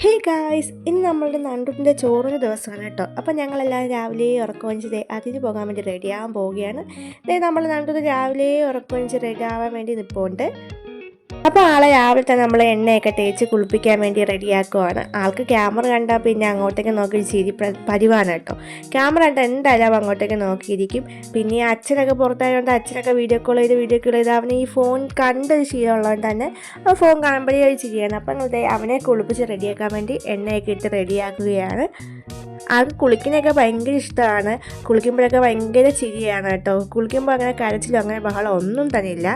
Hey guys ഇന്ന് നമ്മളുടെ നണ്ടുട്ടിന്റെ ചോറൊരു ദിവസമാണ് കേട്ടോ. അപ്പോൾ ഞങ്ങളെല്ലാവരും രാവിലെ ഉറക്കമഞ്ച് ദേ അതിന് പോകാൻ വേണ്ടി റെഡിയാവാൻ പോവുകയാണ്. നമ്മൾ നണ്ടുട്ട് രാവിലെ ഉറക്കമഞ്ച് റെഡിയാവാൻ വേണ്ടി നിൽപ്പുണ്ട് അപ്പോൾ ആളെ രാവിലെ തന്നെ നമ്മൾ എണ്ണയൊക്കെ തേച്ച് കുളിപ്പിക്കാൻ വേണ്ടി റെഡിയാക്കുവാണ്. ആൾക്ക് ക്യാമറ കണ്ടാൽ പിന്നെ അങ്ങോട്ടേക്ക് നോക്കി ചിരി പതിവാണ് കേട്ടോ. ക്യാമറ കണ്ടാൽ എന്തായാലും അങ്ങോട്ടേക്ക് നോക്കിയിരിക്കും. പിന്നെ അച്ഛനൊക്കെ പുറത്തായതുകൊണ്ട് അച്ഛനൊക്കെ വീഡിയോ കോൾ ചെയ്ത് വീഡിയോ കോൾ ചെയ്ത് അവന് ഈ ഫോൺ കണ്ട് ശീലമുള്ളതുകൊണ്ട് തന്നെ ആ ഫോൺ കാണുമ്പോഴേ ഒരു ചിരിയാണ്. അപ്പം അവനെ കുളിപ്പിച്ച് റെഡിയാക്കാൻ വേണ്ടി എണ്ണയൊക്കെ ഇട്ട് റെഡിയാക്കുകയാണ്. ആൾക്ക് കുളിക്കുന്നതൊക്കെ ഭയങ്കര ഇഷ്ടമാണ്. കുളിക്കുമ്പോഴൊക്കെ ഭയങ്കര ചിരിയാണ് കേട്ടോ. കുളിക്കുമ്പോൾ അങ്ങനെ കരച്ചിലും അങ്ങനെ ബഹളം ഒന്നും തന്നെ ഇല്ല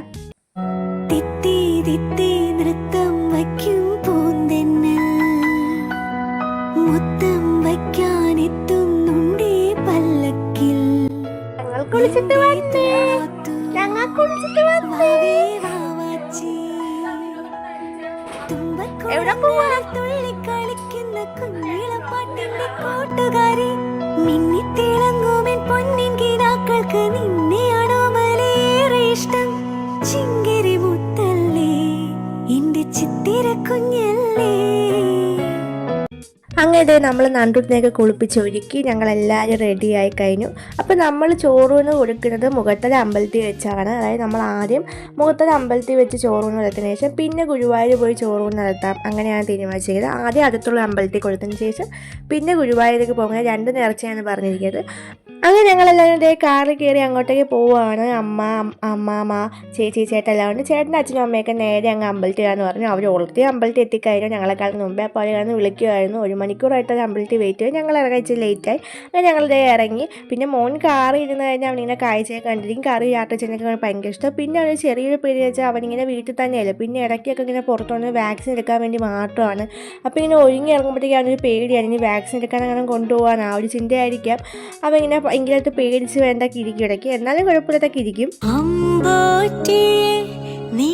വയ്ക്കും പൂന്തെന്നൽ. മുത്തം വയ്ക്കാൻ എത്തുന്നുണ്ടേ പല്ലക്കിൽ? തുള്ളിക്കളിക്കുന്ന കുഞ്ഞിളപ്പാട്ടിന്റെ കൂട്ടുകാരി. ചിത്തിര കുഞ്ഞല്ലേ അങ്ങനെ നമ്മൾ നണ്ടുട്ടിനെയൊക്കെ കുളിപ്പിച്ച് ഒരുക്കി ഞങ്ങളെല്ലാവരും റെഡിയായി കഴിഞ്ഞു. അപ്പോൾ നമ്മൾ ചോറൂണ് കൊടുക്കുന്നത് മുഖത്തല അമ്പലത്തിൽ വെച്ചാണ്. അതായത് നമ്മൾ ആദ്യം മുഖത്തല അമ്പലത്തിൽ വെച്ച് ചോറൂണ് നടത്തിന് ശേഷം പിന്നെ ഗുരുവായൂർ പോയി ചോറൂണ് നടത്താം. അങ്ങനെയാണ് തീരുമാനിച്ചത് ആദ്യം അടുത്തുള്ള അമ്പലത്തിൽ കൊടുത്തതിന് ശേഷം പിന്നെ ഗുരുവായൂരേക്ക് പോകുന്നത് രണ്ട് നേർച്ചയാണ് പറഞ്ഞിരിക്കുന്നത്. അങ്ങനെ ഞങ്ങളെല്ലാവരും ഇതേ കാറിൽ കയറി അങ്ങോട്ടേക്ക് പോവുകയാണ്. അമ്മ അമ്മാമ്മ ചേച്ചി ചേട്ടൻ എല്ലാം ഉണ്ട്. ചേട്ടന്റെ അച്ഛനും അമ്മയൊക്കെ നേരെ അങ്ങ് അമ്പലത്തിലാന്ന് പറഞ്ഞു. അവർ ഓൾറെഡി അമ്പലത്തിൽ എത്തിക്കഴിഞ്ഞു. ഞങ്ങളെക്കാളും മുമ്പേ അപ്പോൾ വന്ന് വിളിക്കുമായിരുന്നു ഒരു മണിക്കൂറായിട്ട് അമ്പലത്തിൽ വെയിറ്റ് ചെയ്യും ഞങ്ങൾ ഇറങ്ങി ഇച്ചിരി ലേറ്റായി അങ്ങനെ ഞങ്ങളുടെ ഇറങ്ങി. പിന്നെ മോൻ കാർ ഇരുന്ന് കഴിഞ്ഞാൽ അവനിങ്ങനെ കാഴ്ചയൊക്കെ കണ്ടിരിക്കും. കാറി യാത്ര ചെയ്യുന്നതൊക്കെ ഭയങ്കര ഇഷ്ടം. പിന്നെ അവന് ചെറിയൊരു പേര് വെച്ചാൽ അവനിങ്ങനെ വീട്ടിൽ തന്നെയല്ലേ. പിന്നെ ഇടയ്ക്കൊക്കെ ഇങ്ങനെ പുറത്തു വന്ന് വാക്സിൻ എടുക്കാൻ വേണ്ടി മാത്രമാണ്. അപ്പോൾ ഇങ്ങനെ ഒഴുങ്ങി ഇറങ്ങുമ്പോഴത്തേക്കും അവനൊരു പേടിയാണ്. ഇനി വാക്സിൻ എടുക്കാൻ അങ്ങനെ കൊണ്ടുപോകാൻ ആ ഒരു ചിന്തയായിരിക്കാം. അവൻ ഇങ്ങനെ ഭയങ്കരമായിട്ട് പേടിച്ച് വേണ്ട കിരിക്കും ഇടയ്ക്ക്. എന്നാലും കുഴപ്പമില്ലാത്ത കിരിക്കും. നീ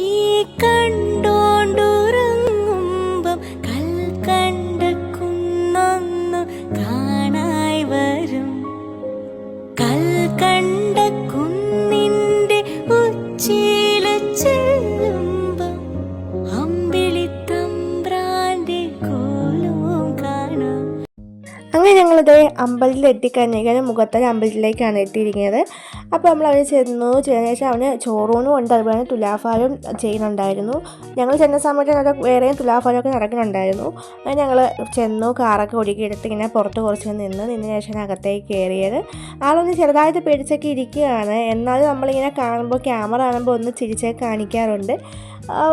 അങ്ങനെ ഞങ്ങളിത് അമ്പലത്തിൽ കഴിഞ്ഞാൽ മുഖത്തൊരു അമ്പലത്തിലേക്കാണ് എത്തിയിരിക്കുന്നത്. അപ്പോൾ നമ്മൾ അവിടെ ചെന്നു. ചെന്നതിന് ശേഷം അവന് ചോറൂണും ഉണ്ട്. അതുപോലെ തന്നെ തുലാഫാലും ചെയ്യുന്നുണ്ടായിരുന്നു. ഞങ്ങൾ ചെന്ന സമയത്ത് അവിടെ വേറെയും തുലാഫാലൊക്കെ നടക്കുന്നുണ്ടായിരുന്നു. അങ്ങനെ ഞങ്ങൾ ചെന്നു കാറൊക്കെ ഒടുക്കിയെടുത്ത് ഇങ്ങനെ പുറത്ത് കുറച്ച് നിന്ന് നിന്നതിന് ശേഷം അകത്തേക്ക് കയറിയത്. ആളൊന്ന് ചെറുതായിട്ട് പേടിച്ചൊക്കെ ഇരിക്കുകയാണ്. എന്നാലും നമ്മളിങ്ങനെ കാണുമ്പോൾ ക്യാമറ കാണുമ്പോൾ ഒന്ന് ചിരിച്ചൊക്കെ കാണിക്കാറുണ്ട്.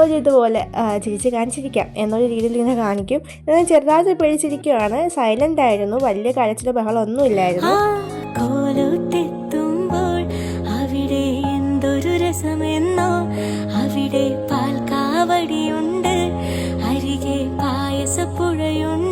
ഒരു ഇതുപോലെ ചിരിച്ച് കാണിച്ചിരിക്കാം എന്നൊരു രീതിയിൽ ഇങ്ങനെ കാണിക്കും. എന്നാൽ ചെറുതായിട്ട് പേടിച്ചിരിക്കുകയാണ് സൈലന്റ് ആയിരുന്നു. വലിയ കരച്ചിലോ ബഹളം ഒന്നും ഇല്ലായിരുന്നു അവിടെ എന്തൊരു അവിടെ പാൽക്കാവടിയുണ്ട്. അരികെ പായസപ്പുഴയുണ്ട്.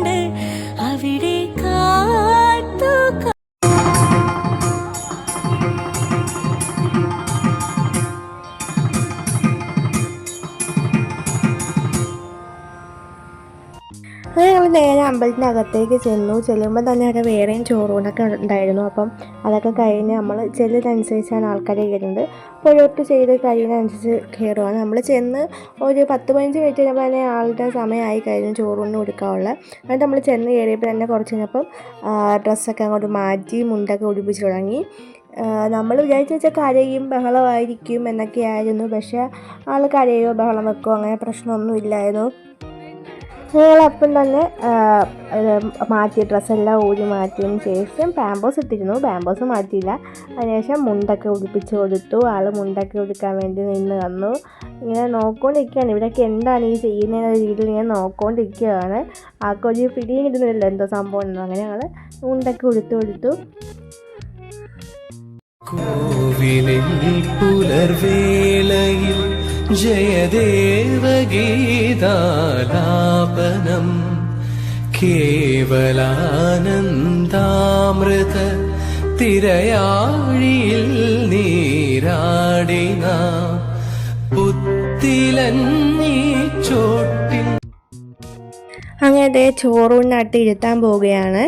നേരെ അമ്പലത്തിനകത്തേക്ക് ചെന്നു. ചെല്ലുമ്പോൾ തന്നെ അവിടെ വേറെയും ചോറൂണൊക്കെ ഉണ്ടായിരുന്നു. അപ്പം അതൊക്കെ കഴിഞ്ഞ് നമ്മൾ ചെല്ലിനനുസരിച്ചാണ് ആൾക്കാരെ കയറുന്നത് ഓരോട്ട് ചെയ്ത് കഴിയുന്നതനുസരിച്ച് കയറുവാണ്. നമ്മൾ ചെന്ന് ഒരു പത്ത് പതിനഞ്ച് മിനിറ്റ് കഴിഞ്ഞപ്പോൾ തന്നെ ആളുടെ സമയമായി കഴിഞ്ഞു ചോറൂണിന് കൊടുക്കാനുള്ള. എന്നിട്ട് നമ്മൾ ചെന്ന് കയറിയപ്പോൾ തന്നെ കുറച്ച് കഴിഞ്ഞപ്പം ഡ്രസ്സൊക്കെ അങ്ങോട്ട് മാറ്റി മുണ്ടൊക്കെ ഉടുപ്പിച്ച് തുടങ്ങി. നമ്മൾ വിചാരിച്ചു വെച്ചാൽ കരയും ബഹളമായിരിക്കും എന്നൊക്കെയായിരുന്നു പക്ഷേ ആൾ കരയോ ബഹളം വെക്കോ അങ്ങനെ പ്രശ്നമൊന്നും ഇല്ലായിരുന്നു. ഞങ്ങളപ്പം തന്നെ മാറ്റി ഡ്രസ്സെല്ലാം ഊരി മാറ്റിയതിന് ശേഷം പാമ്പോസ് ഇട്ടിരുന്നു. പാമ്പോസ് മാറ്റിയില്ല. അതിനുശേഷം മുണ്ടൊക്കെ ഉടുപ്പിച്ച് കൊടുത്തു. ആൾ മുണ്ടൊക്കെ ഉടുക്കാൻ വേണ്ടി നിന്ന് വന്നു. ഇങ്ങനെ നോക്കൊണ്ടിരിക്കുകയാണ് ഇവിടെയൊക്കെ എന്താണ് ഈ ചെയ്യുന്നതെന്ന രീതിയിൽ ഇങ്ങനെ നോക്കിക്കൊണ്ടിരിക്കുകയാണ്. ആൾക്കൊരു പിടിയും കിട്ടുന്നില്ല എന്തോ സംഭവം ഉണ്ടോ അങ്ങനെ ഞങ്ങൾ മുണ്ടൊക്കെ ഉടുത്തു കൊടുത്തു. കോവിലിൽ ജയദേവഗീതാലാപനം കേവലാനന്ദാമൃത തിരയാഴിയിൽ നീരാടിന പുത്തിലന്നീ ചോട്ടിൽ അങ്ങനെ ദേ ചോറൂണിനായിട്ട് ഇരുത്താൻ പോവുകയാണ്.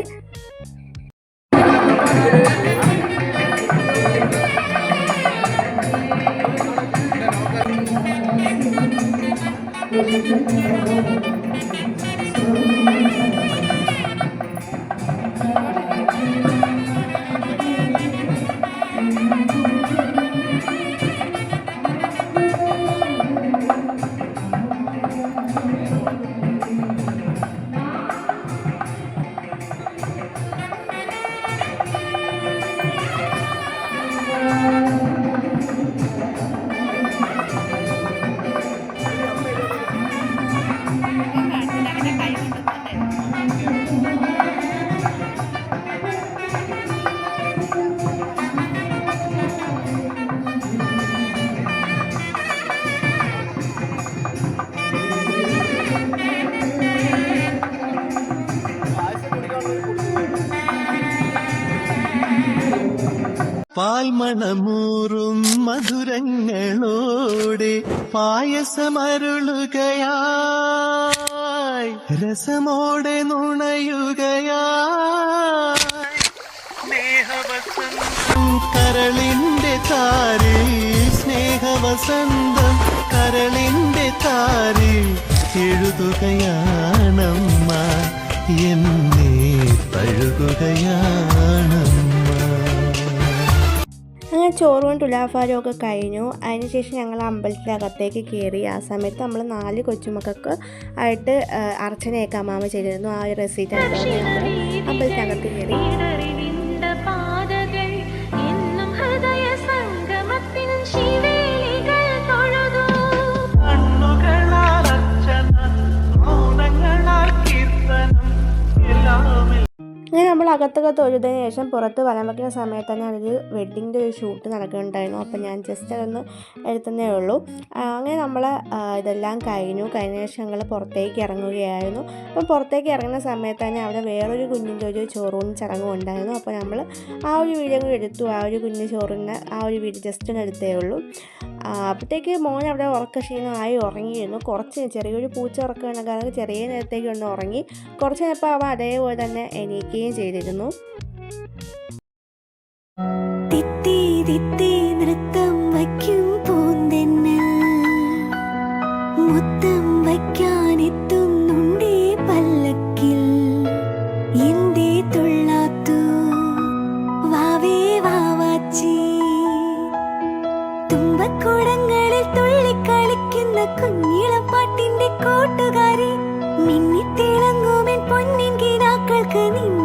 പാൽമണമൂറും മധുരങ്ങളോടെ പായസമരുളുകയായി. രസമോടെ നുണയുകയായി. കരളിന്റെ താരിൽ സ്നേഹവസന്തം കരളിന്റെ താരിൽ എഴുതുകയാണമ്മ എന്നെ തഴുകുകയാണമ്മ അങ്ങനെ ചോറും തുലാഭാരവും ഒക്കെ കഴിഞ്ഞു. അതിനുശേഷം ഞങ്ങൾ അമ്പലത്തിനകത്തേക്ക് കയറി. ആ സമയത്ത് നമ്മൾ നാല് കൊച്ചുമക്കൾക്ക് ആയിട്ട് അർച്ചനയൊക്കെ അമ്മാമ ചെയ്തിരുന്നു. ആ ഒരു റെസീറ്റ് അമ്പലത്തിനകത്ത് കയറി. നമ്മൾ അകത്തൊക്കെ തൊഴുതിന് ശേഷം പുറത്ത് വലം വയ്ക്കുന്ന സമയത്ത് തന്നെ അതൊരു വെഡ്ഡിങ്ങിന്റെ ഒരു ഷൂട്ട് നടക്കുന്നുണ്ടായിരുന്നു. അപ്പോൾ ഞാൻ ജസ്റ്റ് അതൊന്ന് എടുത്തതേ ഉള്ളൂ. അങ്ങനെ നമ്മൾ ഇതെല്ലാം കഴിഞ്ഞു. കഴിഞ്ഞ ശേഷം ഞങ്ങൾ പുറത്തേക്ക് ഇറങ്ങുകയായിരുന്നു. അപ്പോൾ പുറത്തേക്ക് ഇറങ്ങുന്ന സമയത്ത് തന്നെ അവിടെ വേറൊരു കുഞ്ഞിന്റെ ഒരു ചോറൂൺ ചടങ്ങും ഉണ്ടായിരുന്നു. അപ്പോൾ നമ്മൾ ആ ഒരു വീഡിയോ കൂടി എടുത്തു. ആ ഒരു കുഞ്ഞ് ചോറിന് ആ ഒരു വീഡിയോ ജസ്റ്റ് ഒന്ന് എടുത്തേ ഉള്ളൂ. അപ്പോഴത്തേക്ക് മോൻ അവിടെ ഉറക്ക ക്ഷീണമായി ഉറങ്ങിയിരുന്നു. കുറച്ച് ചെറിയൊരു പൂച്ച ഉറക്കം കാരണം ചെറിയ നേരത്തേക്ക് ഒന്ന് ഉറങ്ങി. കുറച്ച് നേരപ്പം അവൻ അതേപോലെ തന്നെ എണീക്കുകയും ചെയ്തിരുന്നു. നൃത്തം കുഞ്ഞിളപ്പാട്ടിന്റെ കോട്ടുകാരി മിന്നിത്തിളങ്ങുമെൻ പൊന്നിൻ കിനാക്കൾക്ക് നിന്നെയാണോ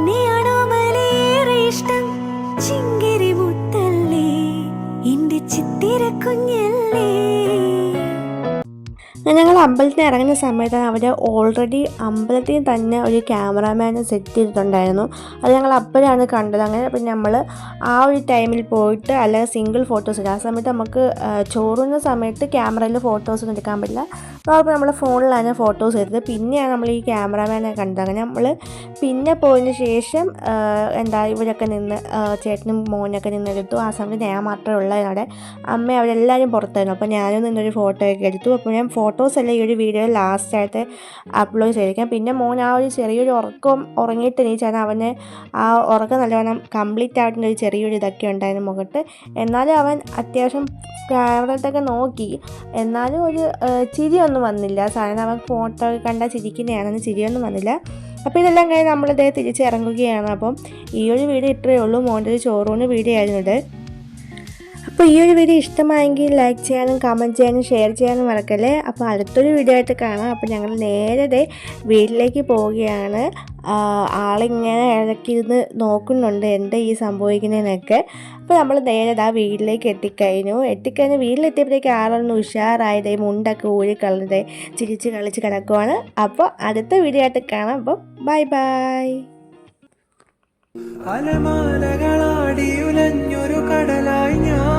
ഞങ്ങൾ അമ്പലത്തിൽ ഇറങ്ങുന്ന സമയത്താണ് അവർ ഓൾറെഡി അമ്പലത്തിൽ തന്നെ ഒരു ക്യാമറാമാനെ സെറ്റ് ചെയ്തിട്ടുണ്ടായിരുന്നു. അത് ഞങ്ങൾ അപ്പോഴാണ് കണ്ടത്. അങ്ങനെ പിന്നെ നമ്മൾ ആ ഒരു ടൈമിൽ പോയിട്ട് അല്ലെങ്കിൽ സിംഗിൾ ഫോട്ടോസ് എടുക്കുക ആ സമയത്ത് നമുക്ക് ചോറുന്ന സമയത്ത് ക്യാമറയിൽ ഫോട്ടോസ് ഒന്നും എടുക്കാൻ പറ്റില്ല. നോർമൽ നമ്മൾ ഫോണിലാണ് ഫോട്ടോസ് എടുത്തത്. പിന്നെയാണ് നമ്മൾ ഈ ക്യാമറാമാനെ കണ്ടത്. അങ്ങനെ നമ്മൾ പിന്നെ പോയതിന് ശേഷം എന്താ ഇവരൊക്കെ നിന്ന് ചേട്ടനും മോനൊക്കെ നിന്നെടുത്തു. ആ സമയത്ത് ഞാൻ മാത്രമേ ഉള്ളായിരുന്നു അവിടെ അമ്മ അവരെല്ലാവരും പുറത്തായിരുന്നു. അപ്പോൾ ഞാനും നിന്നൊരു ഫോട്ടോ ഒക്കെ എടുത്തു. അപ്പോൾ ഞാൻ ഫോട്ടോസ് എല്ലാം ഈ ഒരു വീഡിയോ ലാസ്റ്റായിട്ട് അപ്ലോഡ് ചെയ്തിരിക്കാം പിന്നെ മോൻ ആ ഒരു ചെറിയൊരു ഉറക്കം ഉറങ്ങിയിട്ട് എണീച്ചാണ്. അവന് ആ ഉറക്കം നല്ലവണ്ണം കംപ്ലീറ്റ് ആയിട്ടുള്ള ഒരു ചെറിയൊരു ഇതൊക്കെ ഉണ്ടായിരുന്നു മുഖത്ത്. എന്നാലും അവൻ അത്യാവശ്യം ക്യാമറത്തൊക്കെ നോക്കി. എന്നാലും ഒരു ഏഹ്, ചിരിയൊന്നും വന്നില്ല. സാധാരണ അവൻ ഫോട്ടോ കണ്ട ചിരിക്കുന്നതാണെന്ന് ചിരിയൊന്നും വന്നില്ല. അപ്പോൾ ഇതെല്ലാം കഴിഞ്ഞ് നമ്മളിതേ തിരിച്ചിറങ്ങുകയാണ്. അപ്പം ഈ ഒരു വീഡിയോ ഇത്രയേ ഉള്ളൂ. മോന്റെ ഒരു ചോറൂണ് വീഡിയോ ആയിരുന്നു ഇത്. അപ്പോൾ ഈ ഒരു വീഡിയോ ഇഷ്ടമായെങ്കിൽ ലൈക്ക് ചെയ്യാനും കമന്റ് ചെയ്യാനും ഷെയർ ചെയ്യാനും മറക്കല്ലേ? അപ്പോൾ അടുത്തൊരു വീഡിയോ ആയിട്ട് കാണാം. അപ്പോൾ ഞങ്ങൾ നേരെ വീട്ടിലേക്ക് പോവുകയാണ്. ആളിങ്ങനെ ഇഴക്കി ഇടയ്ക്കിരുന്ന് നോക്കുന്നുണ്ട് എന്താ ഈ സംഭവിക്കുന്നതിനൊക്കെ അപ്പോൾ നമ്മൾ നേരെ ആ വീട്ടിലേക്ക് എത്തിക്കഴിഞ്ഞു. എത്തിക്കഴിഞ്ഞ് വീട്ടിലെത്തിയപ്പോഴേക്ക് ആളൊന്ന് ഉഷാറായതേ മുണ്ടൊക്കെ ഊരി ചിരിച്ച് കളിച്ച് കിടക്കുവാണ്. അപ്പോൾ അടുത്ത വീഡിയോ ആയിട്ട് കാണാം. അപ്പോൾ ബൈ ബൈ അലമാലകളാടിയുലഞ്ഞൊരു കടലായി ഞാൻ